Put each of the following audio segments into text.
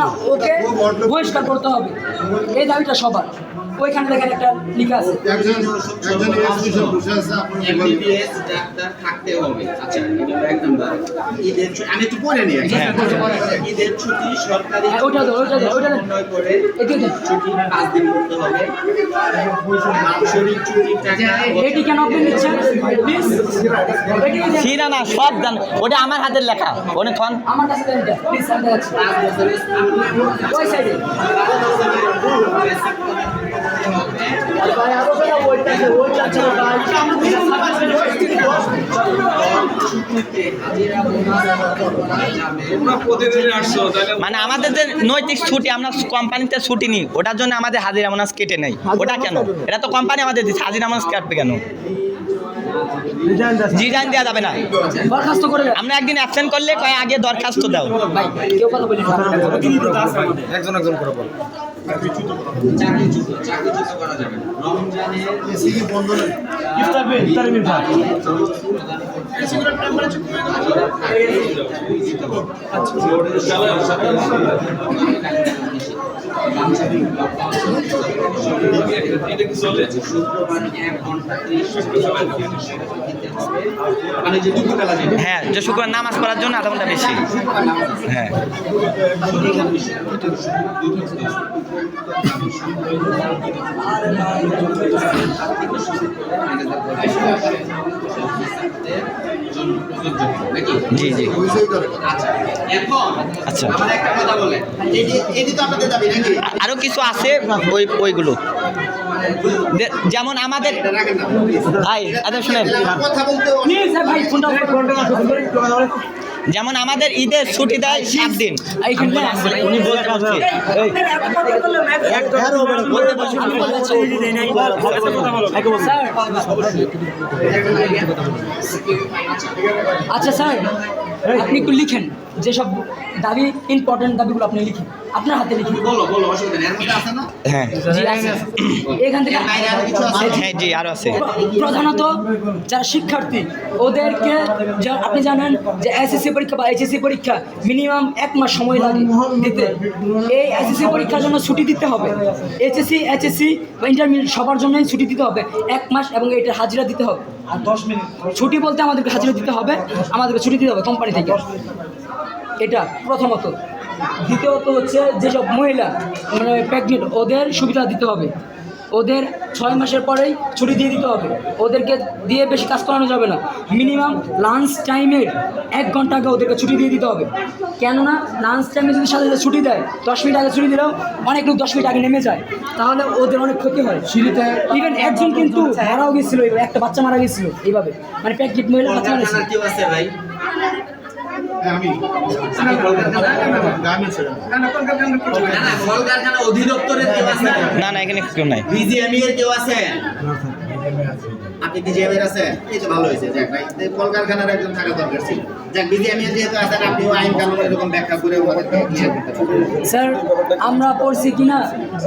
না ওকে বহিষ্কার করতে হবে। এই দাবিটা সবার। ওইখানে দেখেন একটা লেখা আছে। একজন একজন বসে আছে আপনার এমবিবিএস ডাক্তার থাকতে হবে। আচ্ছা এটা এক নাম্বার। ঈদের ছুটি আমি একটু পরে নিই। হ্যাঁ। ঈদের ছুটি সরকারি হ্যাঁ, ওটা দাও, ওটা দাও, ওটা করে ছুটি পাঁচ দিন করতে হবে। বাৎসরিক ছুটির টাকা এটি কেন আপনি নিচ্ছেন? প্লিজ সি না না সব জান ওটা আমার হাতের লেখা। অনেকক্ষণ আমার কাছে দেন এটা। প্লিজ আমি দেখাচ্ছি। পাঁচ বছরের ওই সাইডে ছুটিতে হাজিরা বোনাস করা যাবে মানে আমাদের যে নৈতিক ছুটি আমরা কোম্পানিতে ছুটি নিই। ওটার জন্য আমাদের হাজিরা মোনাস কেটে নেই। ওটা কেন? এটা তো কোম্পানি আমাদের দিচ্ছে হাজিরা মোনাস কাটবে কেন? ডিজাইন দেওয়া যাবে। না। করে আমরা একদিন অ্যাবসেন্ট করলে কয় আগে দরখাস্ত দাও। ভাই কেউ কথা বলি। চাকরিচ্যুত চাকরিচ্যুত করা যাবে না। রমজানের এসি কি বন্ধ নেই হ্যাঁ যে শুক্রবার নামাজ পড়ার জন্য আধা ঘণ্টা বেশি। হ্যাঁ। জি জি। আচ্ছা। আরও কিছু আছে ওই ওইগুলো। যেমন আমাদের ভাই আচ্ছা শুনেন। যেমন আমাদের ঈদের ছুটি দেয় সাত দিন। উনি বলতে পারছে। আচ্ছা স্যার আপনি একটু লিখেন। যেসব দাবি ইম্পর্টেন্ট দাবিগুলো আপনি লিখেন আপনার হাতে লিখুন। বলো বলো অসুবিধা নেই। এর মধ্যে আছে না? হ্যাঁ। জি আছে। এখান থেকে হ্যাঁ জি আরও আছে। প্রধানত যারা শিক্ষার্থী ওদেরকে আপনি জানেন যে এসএসসি পরীক্ষা বা এইচএসসি পরীক্ষা মিনিমাম এক মাস সময় লাগে দিতে। এই এসএসসি পরীক্ষার জন্য ছুটি দিতে হবে। এইচএসসি এইচএসসি বা ইন্টারমিডিয়েট সবার জন্যই ছুটি দিতে হবে। এক মাস এবং এটা হাজিরা দিতে হবে। আর দশ মিনিট। ছুটি বলতে আমাদেরকে হাজিরা দিতে হবে। আমাদেরকে ছুটি দিতে হবে কোম্পানি থেকে। এটা প্রথমত। দ্বিতীয়ত হচ্ছে যেসব মহিলা মানে প্রেগনেন্ট ওদের সুবিধা দিতে হবে। ওদের ছয় মাসের পরেই ছুটি দিয়ে দিতে হবে। ওদেরকে দিয়ে বেশি কাজ করানো যাবে না। মিনিমাম লাঞ্চ টাইমের এক ঘণ্টা আগে ওদেরকে ছুটি দিয়ে দিতে হবে। কেননা লাঞ্চ টাইমে যদি সাথে সাথে ছুটি দেয় দশ মিনিট আগে ছুটি দিলেও অনেক লোক দশ মিনিট আগে নেমে যায়। তাহলে ওদের অনেক ক্ষতি হয়। সিঁড়িতে ইভেন একজন কিন্তু মারাও গেছিল একটা বাচ্চা মারা গেছিল এইভাবে। মানে প্যাকেট মহিলা বাচ্চা মারা আমি। না না এখানে কেউ নাই। বিজিএমই এর কেউ আছে। আপনি বিজিএম এর আছেন এই তো ভালো হয়েছে যাক ভাই। কলকারখানার একজন থাকা দরকার ছিল যাক যেহেতু আছেন আপনি আইন কানুন এরকম ব্যাখ্যা করে ওনাদেরকে করতে স্যার আমরা পড়ছি কিনা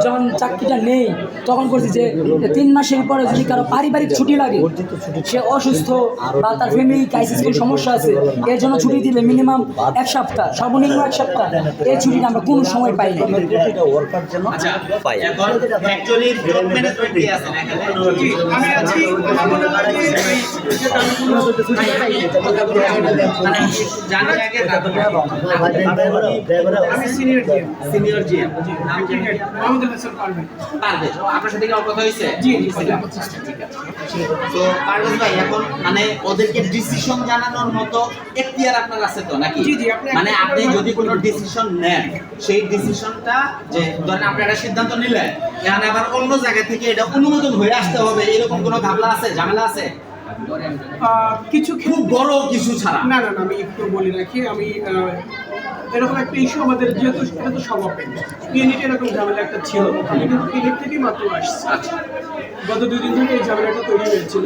যখন চাকরিটা নেই তখন পড়ছি যে তিন মাসের পরে যদি কারও পারিবারিক ছুটি লাগে সে অসুস্থ বা তার ফ্যামিলি ক্রাইসিস কোনো সমস্যা আছে এর জন্য ছুটি দিলে মিনিমাম এক সপ্তাহ সর্বনিম্ন এক সপ্তাহ। এই ছুটিটা আমরা কোনো সময় পাই না। আচ্ছা পাই। এখন ফ্যাক্টরির জব ম্যানেজমেন্ট কে আছেন এখানে আমি আছি। মানে জানানোর মতো আপনার আছে তো নাকি মানে আপনি যদি কোনো ডিসিশন নেন সেই ডিসিশনটা যে ধরেন আপনি একটা সিদ্ধান্ত নিলেন আবার অন্য জায়গা থেকে এটা অনুমোদন হয়ে আসতে হবে এরকম কোনো ভাবনা আছে ঝামেলা আছে? কিছু খুব বড় কিছু ছাড়া। না না আমি একটু বলি রাখি আমি এরকম একটা ইস্যু আমাদের যেহেতু এটা তো সব ওপেন পিএনইট এরকম ঝামেলা একটা ছিল। আমি কিন্তু পিএনইট থেকেই মাত্র আসছি। আচ্ছা। গত দুই দিন থেকে এই ঝামেলাটা তৈরি হয়েছিল।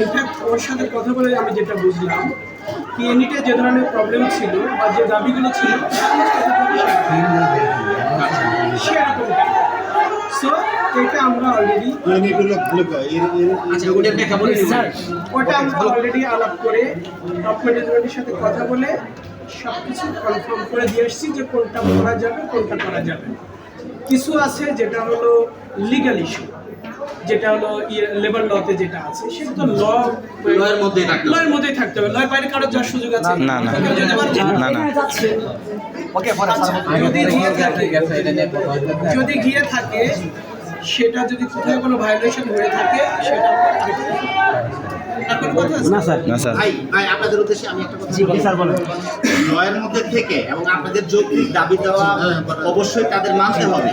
ইনফ্যাক্ট ওর সাথে কথা বলে আমি যেটা বুঝলাম পিএনইটে যে ধরনের প্রবলেম ছিল বা যে দাবিগুলো ছিল সেরকম সো এটা আমরা অলরেডি আচ্ছা ওটা আমরা অলরেডি আলাপ করে টপ ম্যানেজমেন্টের সাথে কথা বলে সব কিছু কনফার্ম করে দিয়ে এসেছি যে কোনটা করা যাবে কোনটা করা যাবে। কিছু আছে যেটা হলো লিগাল ইস্যু যেটা হলো লেবার লতে যেটা আছে সেটা তো ল লয়ের এর মধ্যেই থাকতে হবে। লয়ের মধ্যেই থাকতে হবে লয়ের বাইরে কারোর যাওয়ার সুযোগ আছে না, না। না। না, ওকে পরে আচ্ছা, যদি গিয়ে থাকে যদি গিয়ে থাকে সেটা যদি কোথাও কোনো ভায়োলেশন হয়ে থাকে সেটা আর কোনো না স্যার। ভাই ভাই আপনাদের উদ্দেশ্যে আমি একটা কথা বলব নয়ের মধ্যে থেকে এবং আপনাদের যৌক্তিক দাবি দেওয়া অবশ্যই তাদের মানতে হবে।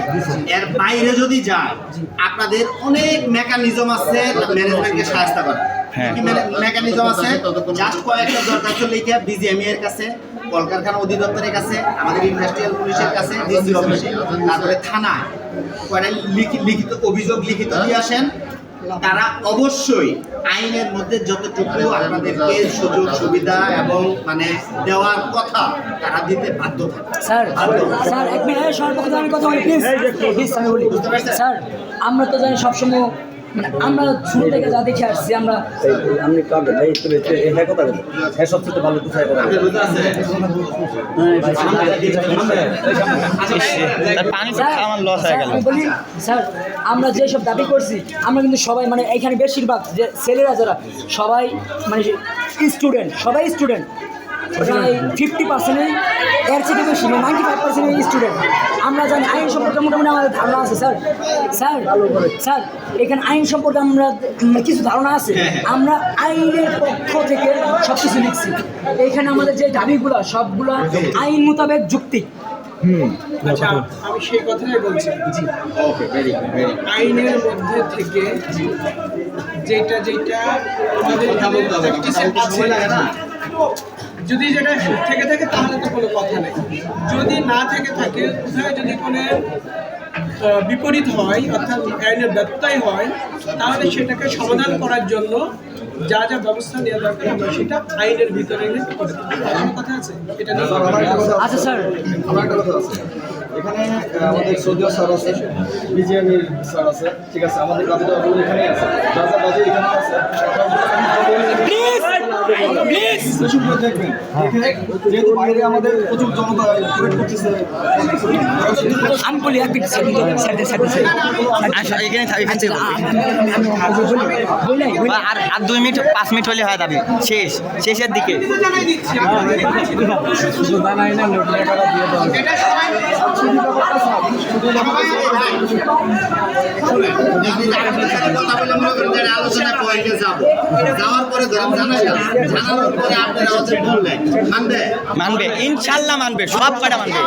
এর বাইরে যদি যায় আপনাদের অনেক মেকানিজম আছে ম্যানেজমেন্টকে সাহায্য করার। হ্যাঁ। মেকানিজম আছে? জাস্ট কয়েকটা দরখাস্ত লিখে বিজিএমই এর কাছে কলকারখানা অধিদপ্তরের কাছে আমাদের ইন্ডাস্ট্রিয়াল পুলিশের কাছে ডিসি অফিসে তারপরে থানায়। কয়টা লিখি- লিখিত অভিযোগ লিখিত দিয়ে আসেন। তারা অবশ্যই আইনের মধ্যে যতটুকু আপনাদেরকে সুযোগ সুবিধা এবং মানে দেওয়ার কথা তারা দিতে বাধ্য থাকে। স্যার স্যার এক মিনিট সর্বপ্রথম কথা বলি প্লিজ প্লিজ আমি বলি। স্যার আমরা তো জানি সবসময় মানে আমরা শুরু থেকে যা দেখে আসছি আমরা আপনি এই তো এই হ্যাঁ কথা বলেন। হ্যাঁ সবচেয়ে ভালো কোথায় কথা পানি স্যার, আমার লস হয়ে গেল। বলি স্যার আমরা যেসব দাবি করছি আমরা কিন্তু সবাই মানে এখানে বেশিরভাগ যে ছেলেরা যারা সবাই মানে স্টুডেন্ট সবাই স্টুডেন্ট। ফিফটি পার্সেন্টই এর থেকে বেশি মানে নাইনটি ফাইভ পার্সেন্ট স্টুডেন্ট আমরা জানি আইন সম্পর্কে মোটামুটি আমাদের ধারণা আছে স্যার। স্যার স্যার এখানে আইন সম্পর্কে আমরা কিছু ধারণা আছে? আমরা আইনের পক্ষ থেকে সব কিছু লিখছি। এখানে আমাদের যে দাবিগুলো সবগুলো আইন মোতাবেক যুক্তি। আচ্ছা আমি সেই কথাটাই বলছি। ওকে ভেরি ভেরি আইনের মধ্যে থেকে যেটা যেটা আমাদের আছে, যদি যেটা থেকে থাকে তাহলে তো কোনো কথা নেই। যদি না থেকে থাকে কোথায় যদি কোনো বিপরীত হয় অর্থাৎ আইনের ব্যত্যয় হয় তাহলে সেটাকে সমাধান করার জন্য যা যা ব্যবস্থা নেওয়া দরকার আমরা সেটা আইনের ভিতরে এনে করে দেবো। কথা আছে? এটা নিয়ে আচ্ছা স্যার। আমার একটা কথা আছে। এখানে আমাদের সৌদিয়া স্যার আছে বিজিএমের স্যার আছে ঠিক আছে? আমাদের দাবিটা এখানে আছে। যা যা এখানে আছে আচ্ছা আর দুই মিনিট পাঁচ মিনিট হলে হয় দাবি শেষ শেষের দিকে আলোচনা পয়েন্টে যাব যাওয়ার পরে জানানোর পরে আপনারা হচ্ছে বললেন মানবে? মানবে ইনশাল্লাহ মানবে সব কটা মানবে।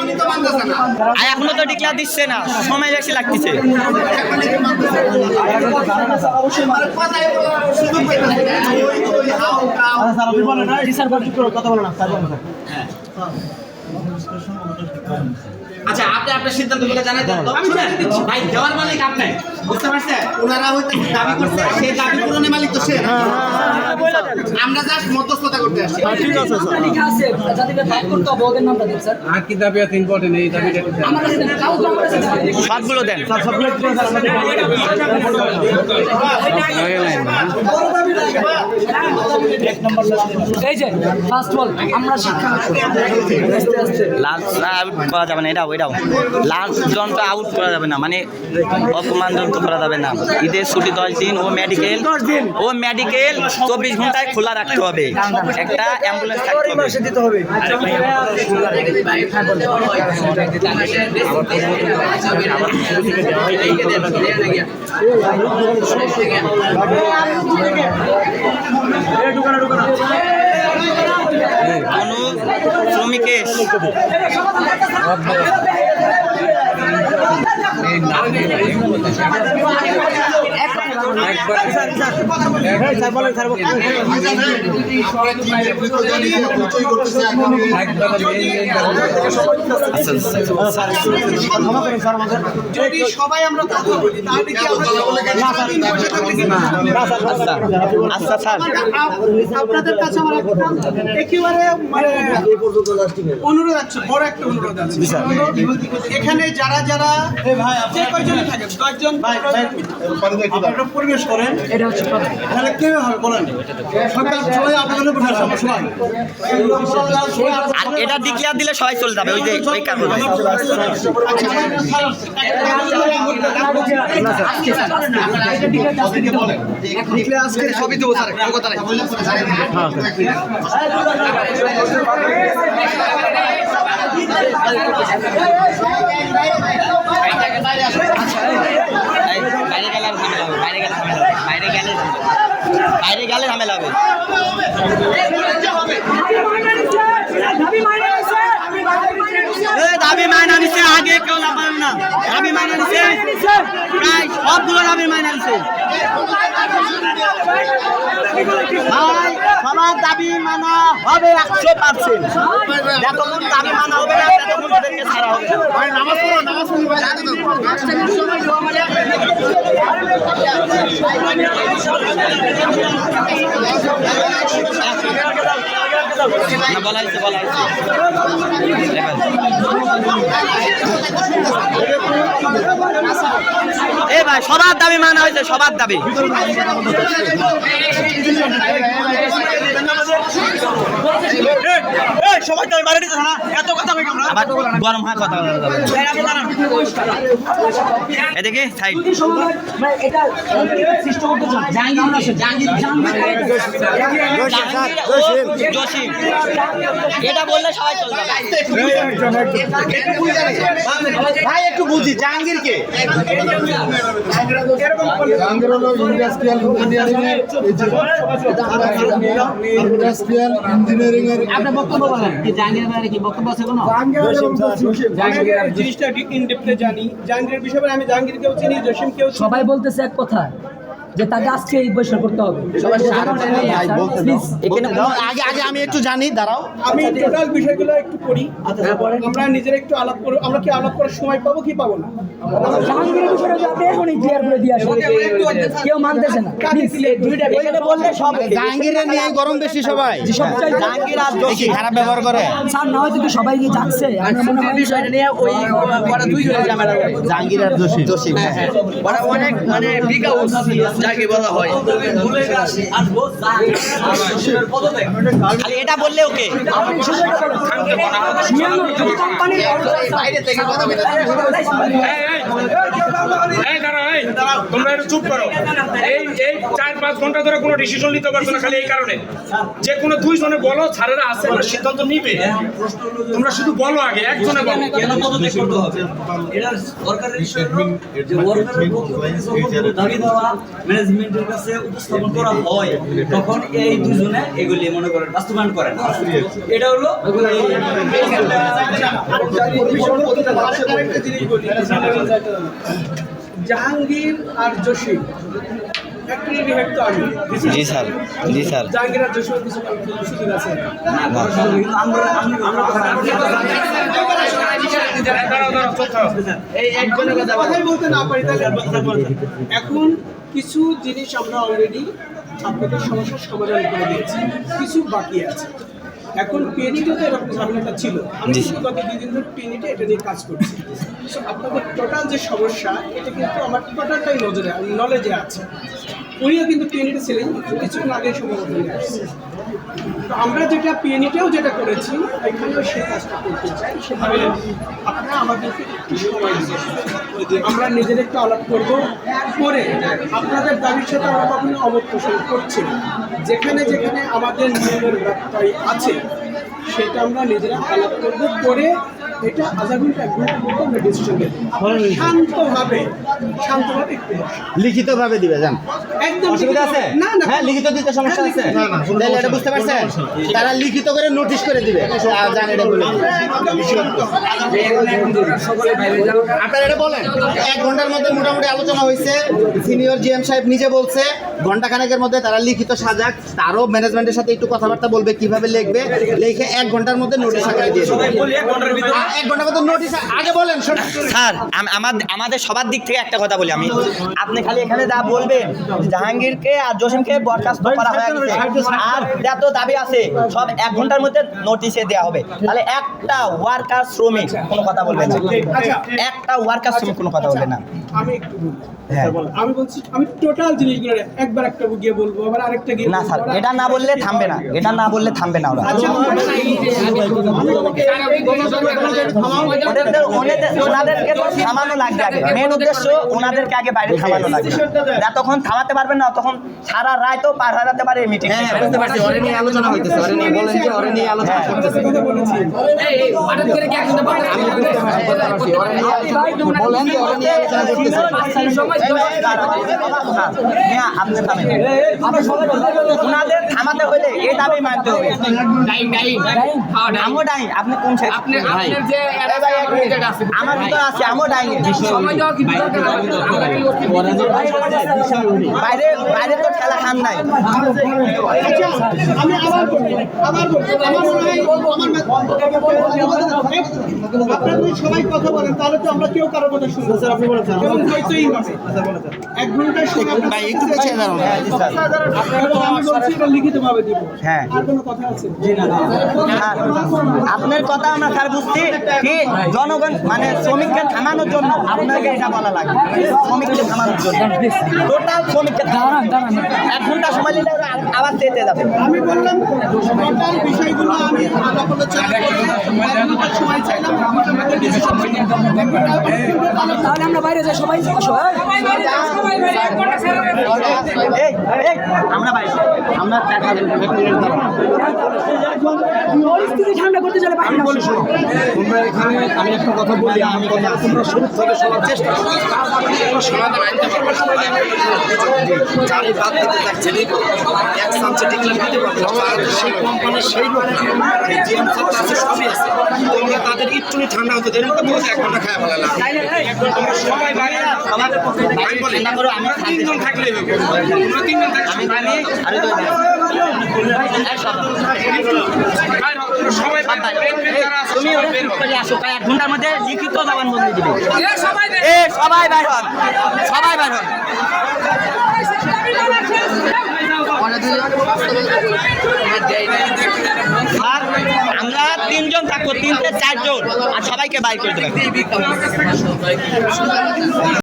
আর এখনও তো ডিক্লার দিচ্ছে না সময় বেশি লাগতেছে। কথা বলেন না স্যার বলেন আচ্ছা আপনি আপনার সিদ্ধান্তগুলো জানাই দেন শুনেন ভাই দেওয়ার মালিক আপনি বুঝতে পারছেন ওনারা হয়তো দাবি করছে সেই দাবি পূরণের মালিক তো সে আমরা জাস্ট মধ্যস্থতা করতে আসছি। লেখা আছে যাদেরকে দাবি করতে হবে ওদের নামটা দিন স্যার। আর কি দাবি আছে ইম্পর্টেন্ট এই দাবিটা কাউ কাছে দেন। সবগুলো দেন। এই যে ফার্স্ট অল আমরা শিক্ষা আস্তে আস্তে। লাল আউট করা যাবে না এটাও এটাও। লাল জনটা আউট করা যাবে না মানে অপমানজনিত করা যাবে না। ঈদের ছুটি দশ দিন, ও মেডিকেল ও মেডিকেল চব্বিশ ঘন্টায় খোলা রাখতে হবে। একটা অ্যাম্বুলেন্স থাকতে হবে। কোনো শ্রমিকের যদি সবাই আমরা কথা বলি তাহলে কি আচ্ছা স্যার আপনাদের কাছে আমার একেবারে মানে অনুরোধ আছে বড় একটা অনুরোধ আছে। এখানে যারা যারা যে কয়জন থাকে দশজন আপনারা পরিবেশ করেন এটা হচ্ছে তাহলে কেউ হবে বলেন সরকার সবাই আপনাদের আসবে সবাই আর এটা ডিক্লেয়ার দিলে সবাই চলে যাবে ওই যে ওই কাগজ সবই দেবো স্যার কোনো কথা নাই এই, বাইরে গেলে ঝামেলা হবে বাইরে গেলে বাইরে গেলে ঝামেলা হবে এ, দাবি মাইনা নিছে আগে কেউ লাগাবে না। দাবি মাইনা নিছে প্রায় সবগুলো দাবি মাইনা নিছে ভাই সবার দাবি মানা হবে একশো পার্সেন্ট। যতক্ষণ দাবি মানা হবে না ততক্ষণ ওদেরকে ছাড়া হবে না। না বলা হয়েছে বলা হয়েছে এ ভাই সবার দাবি মানা হয়েছে সবার দাবি। সবাই তো বাইরে দিতে না এত কথা কই আমরা আবার গরম কথা বলা যাবে এদিকে সাইড। যদি সমাধান এটা সৃষ্টি করতে চান। জাহাঙ্গীর জাহাঙ্গীর জাহাঙ্গীর জসিম এটা বললে সবাই চলে যাবে ভাই একটু বুঝি জাহাঙ্গীর হলো ইন্ডাস্ট্রিয়াল ইঞ্জিনিয়ারিং এর ইন্ডাস্ট্রিয়াল ইঞ্জিনিয়ারিং এর আপনার বক্তব্য বলেন কি জাহাঙ্গীর ভাইয়ের কি বক্তব্য আছে কোনো? জাহাঙ্গীরের জিনিসটা ইন ডেপথে জানি। জাহাঙ্গীরের বিষয়ে আমি জাহাঙ্গীরকেও চিনি জসিমকেও চিনি। সবাই বলতেছে এক কথা যে তাকে আজকে এই বৈঠক করতে হবে আগে আগে আমি একটু জানি দাঁড়াও আমি টোটাল বিষয়গুলো একটু পড়ি আমরা নিজেরা একটু আলাপ করব আমরা কি আলাপ করার সময় পাবো কি পাবো না জাহাঙ্গীরের বিষয়টা আপনি এখনই ক্লিয়ার করে দিয়ে আসেন কেউ মানতেছে না এখানে বললে সব জাহাঙ্গীরের নিয়ে গরম বেশি সবাই সব জাহাঙ্গীর আর এই খারাপ ব্যবহার করে স্যার না হয়তো সবাই কি জানছে আমার মনে হয় বিষয়টা নিয়ে ওই জাহাঙ্গীর আর জসিম জসিম অনেক মানে বিকাউস যাকে বলা হয়। এটা বললে ওকে। বাইরে থেকে এই তোমরা একটু চুপ করো এই এই চার পাঁচ ঘণ্টা ধরে কোনো ডিসিশন নিতে পারছ না খালি এই কারণে যে কোনো দুইজনে বলো ছাড়েরা আছে না সিদ্ধান্ত নিবে তোমরা শুধু বলো আগে একজনে বলো কেন পদত্যাগ করতে হবে এটা সরকারের যে ওয়ার্কারের পক্ষ দাবি দেওয়া ম্যানেজমেন্টের কাছে উপস্থাপন করা হয় তখন এই দুজনে এগুলি মনে করেন বাস্তবায়ন করেন এটা হলো আরেকটা জিনিস বলি জাহাঙ্গীর আর জসিম জি স্যার জি স্যার। জাহাঙ্গীর আর কিছু সুযোগ আছে? আমরা এখন কিছু জিনিস আমরা অলরেডি আপনাদের সমস্যার সমাধান করে দিয়েছি কিছু বাকি আছে। এখন পেনিটে তো এরকম ঝামেলাটা ছিল। আমি গত দুই দিন ধরে পেনিটে এটা নিয়ে কাজ করছি। আপনাদের টোটাল যে সমস্যা এটা কিন্তু আমার টোটালটাই নজরে নলেজে আছে। উনিও কিন্তু পিএনইতে ছিলেন কিছুক্ষণ আগে সম্ভবত আসছে তো আমরা যেটা পিএনইতেও যেটা করেছি এখানেও সেই কাজটা করতে চাই। সেভাবে আপনারা আমাদেরকে একটু সময় আমরা নিজেদের একটু আলাপ করব। করে আপনাদের দাবির সাথে আমরা কখনো পোষণ করছি না। যেখানে যেখানে আমাদের নিয়মের ব্যত্যয় আছে সেটা আমরা নিজেরা আলাপ করব করে এটা আধা এক ঘণ্টার আমরা ডিসিশন দেবো শান্তভাবে শান্তভাবে একটু বসে। লিখিত ভাবে দিবে জান। একদম অসুবিধা আছে? না না হ্যাঁ লিখিত দিতে সমস্যা আছে। তাহলে এটা বুঝতে পারছেন? তারা লিখিত করে নোটিশ করে দিবে। আর জান এটা বলে আপনারা এটা বলেন। এক ঘণ্টার মধ্যে মোটামুটি আলোচনা হয়েছে। সিনিয়র জিএম সাহেব নিজে বলছে ঘণ্টা খানেকের মধ্যে তারা লিখিত সাজাক। তারও ম্যানেজমেন্টের সাথে একটু কথাবার্তা বলবে কীভাবে লিখবে। লিখে এক ঘণ্টার মধ্যে নোটিশ আকারে দিয়ে দেবে। এক ঘণ্টার মধ্যে নোটিশ আগে বলেন স্যার আমার- আমাদের সবার দিক থেকে একটা কথা বলি আমি। আপনি খালি এখানে যা বলবেন জাহাঙ্গীরকে আর জসিমকে বরখাস্ত করা হয়ে গেছে। আর যত দাবি আছে সব এক ঘণ্টার মধ্যে নোটিশে দেওয়া হবে। তাহলে একটা ওয়ার্কার শ্রমিক কোনো কথা বলবে না। একটা ওয়ার্কার শ্রমিক কোনো কথা বলবে না। আমি বলি। হ্যাঁ। আমি বলছি আমি টোটাল জিনিসগুলো একবার একটা গিয়ে বলব আবার আরেকটা গিয়ে না স্যার এটা না বললে থামবে না। এটা না বললে থামবে না ওরা। আচ্ছা ওনাদেরকে তো থামানো লাগবে আগে। মেন উদ্দেশ্য ওনাদেরকে আগে বাইরে থামানো লাগবে। যতক্ষণ থামাতে পারবেন না তখন সারা রায় তো পার হয়ে যেতে পারে মিটিং হ্যাঁ বুঝতে পারছি ওরে নিয়ে আলোচনা হইতেছে ওরে নিয়ে বলেন যে ওরে নিয়ে আলোচনা করতেছে। বুঝতে পারছি ওরে নিয়ে আলোচনা বলেন যে ওরে নিয়ে আলোচনা করতেছে। আপনি থামেন ওনাদের থামাতে হলে এই দাবি মানতে হবে আমও ডাইন আপনি কোন সাইড আমার ভিতরে আছে আমও ডাইন বাইরে বাইরে তো খেলা খান নাই আচ্ছা আমি আবার আবার আমার মনে হয় আপনারা যদি সবাই কথা বলেন তাহলে তো আমরা কেউ কারও কথা শুনব স্যার আপনি বলেন এবং হয়তোই হবে এক ঘণ্টার সময় আপনার- ভাই একটু পিছিয়ে দাঁড়ান এবং আমি বলছি এটা লিখিতভাবে দিব। হ্যাঁ। না আপনার কথা আমরা স্যার বুঝছি কি জনগণ মানে শ্রমিককে থামানোর জন্য আপনাকে এটা বলা লাগে। শ্রমিককে থামানোর জন্য। টোটাল শ্রমিককে দাঁড়ান দাঁড়ান। এক ঘণ্টা সময় নিলে আবার চেতে যাবে। আমি বললাম টোটাল বিষয়গুলো আমি হচ্ছে এক সময় মধ্যে ডিসিশন তাহলে আমরা বাইরে যাই সবাই আসো হ্যাঁ? আমরা বাইরে আমরা পরিস্থিতি ঠান্ডা করতে চলে বাইরে বলি তোমরা এখানে আমি একটা কথা বলি আমি কথা তোমরা শুরু থেকে শোনার চেষ্টা করো। সমাধান আনতে পারব যারই বাদ দিতে যাচ্ছে এক সামসে ডিক্লেয়ার দিতে পারবে সেই কোম্পানির সেই লোক জিএম আছে সবই আছে। তোমরা তাদের একটুনি ঠান্ডা হতে দেরি করতে এক ঘণ্টা খায় ফেলালাম সবাই বাইরে আমি বলি আমরা তিনজন থাকলেই হবে। আমরা তিনজন থাকলে আমি আরে সবাই তুমি সবাই ওরা বের চুপ হোক। করে আসো এক ঘণ্টার মধ্যে লিখিত জবানবন্দি দিবে। সবাই বাইর হন। সবাই বাইর হন। আর আমরা তিনজন থাকব তিনটে চারজন আর সবাইকে বাইর করে দেবেন